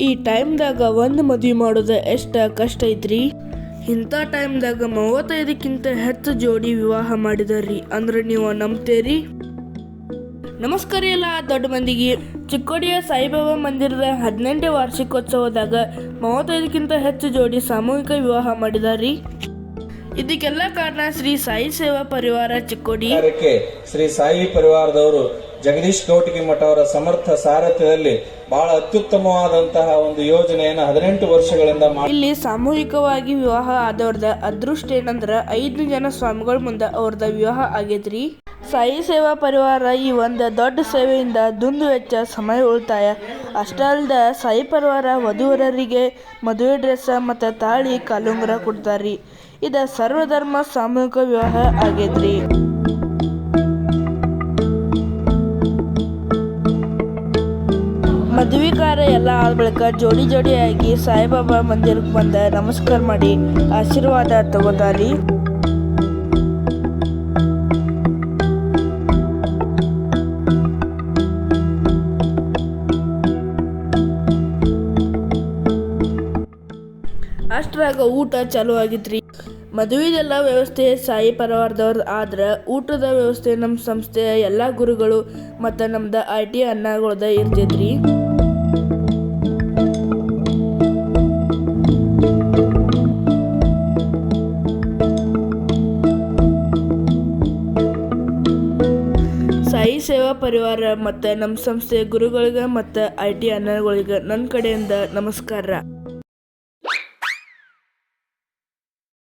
ಈ ಟೈಮ್ದಾಗ ಒಂದು ಮದುವೆ ಮಾಡೋದು ಎಷ್ಟು ಕಷ್ಟ ಐತ್ರಿ? ಇಂಥ ಟೈಮ್ದಾಗ ಮೂವತ್ತೈದಕ್ಕಿಂತ ಹೆಚ್ಚು ಜೋಡಿ ವಿವಾಹ ಮಾಡಿದಾರ್ರಿ, ಅಂದ್ರೆ ನೀವು ನಂಬ್ತೀರಿ? ನಮಸ್ಕಾರ ಎಲ್ಲ ದೊಡ್ಡ ಮಂದಿಗೆ. ಚಿಕ್ಕೋಡಿಯ ಸಾಯಿಬಾಬಾ ಮಂದಿರದ ಹದಿನೆಂಟನೇ ವಾರ್ಷಿಕೋತ್ಸವದಾಗ ಮೂವತ್ತೈದಕ್ಕಿಂತ ಹೆಚ್ಚು ಜೋಡಿ ಸಾಮೂಹಿಕ ವಿವಾಹ ಮಾಡಿದಾರ್ರಿ. ಇದಕ್ಕೆಲ್ಲ ಕಾರಣ ಶ್ರೀ ಸಾಯಿ ಸೇವಾ ಪರಿವಾರ ಚಿಕ್ಕೋಡಿ. ಶ್ರೀ ಸಾಯಿ ಪರಿವಾರದವರು ಜಗದೀಶ್ ಮಠ ಅವರ ಸಮರ್ಥ ಸಾರಥ್ಯದಲ್ಲಿ ಬಹಳ ಅತ್ಯುತ್ತಮವಾದಂತಹ ಒಂದು ಯೋಜನೆಯನ್ನು ಹದಿನೆಂಟು ವರ್ಷಗಳಿಂದ ಇಲ್ಲಿ ಸಾಮೂಹಿಕವಾಗಿ ವಿವಾಹ ಆದವ್ರದ ಅದೃಷ್ಟ ಏನಂದ್ರ ಐದು ಜನ ಸ್ವಾಮಿಗಳ ಮುಂದೆ ಅವ್ರದ ವಿವಾಹ ಆಗೇತ್ರಿ. ಸಾಯಿ ಸೇವಾ ಪರಿವಾರ ಈ ಒಂದು ದೊಡ್ಡ ಸೇವೆಯಿಂದ ದುಂದು ವೆಚ್ಚ ಸಮಯ ಉಳಿತಾಯ. ಅಷ್ಟೇ ಅಲ್ದ ಸಾಯಿ ಪರಿವಾರ ವಧುವರರಿಗೆ ಮದುವೆ ಡ್ರೆಸ್ ಮತ್ತು ತಾಳಿ ಕಾಲುಂಗುರ ಕೊಡ್ತಾರ್ರಿ. ಇದು ಸರ್ವಧರ್ಮ ಸಾಮೂಹಿಕ ವಿವಾಹ ಆಗೈತ್ರಿ. ಮದುವೆ ಕಾರ್ಯ ಎಲ್ಲ ಆದ ಬಳಿಕ ಜೋಡಿ ಜೋಡಿಯಾಗಿ ಸಾಯಿಬಾಬಾ ಮಂದಿರಕ್ಕೆ ಬಂದ ನಮಸ್ಕಾರ ಮಾಡಿ ಆಶೀರ್ವಾದ ತಗೋತಾರಿ. ಅಷ್ಟರಾಗ ಊಟ ಚಾಲೂ ಆಗಿತ್ರಿ. ಮದುವೆದೆಲ್ಲ ವ್ಯವಸ್ಥೆ ಸಾಯಿ ಪರವಾರದವ್ರದ್ದು ಆದ್ರೆ ಊಟದ ವ್ಯವಸ್ಥೆ ನಮ್ಮ ಸಂಸ್ಥೆಯ ಎಲ್ಲ ಗುರುಗಳು ಮತ್ತು ನಮ್ದು ಐ ಟಿ ಅನ್ನಗಳದ ಇರ್ತೈತ್ರಿ. ಸಾಯಿ ಸೇವಾ ಪರಿವಾರ ಮತ್ತು ನಮ್ಮ ಸಂಸ್ಥೆಯ ಗುರುಗಳಿಗೆ ಮತ್ತು ಐ ಟಿ ಅನ್ನಗಳಿಗೆ ನನ್ನ ಕಡೆಯಿಂದ ನಮಸ್ಕಾರ.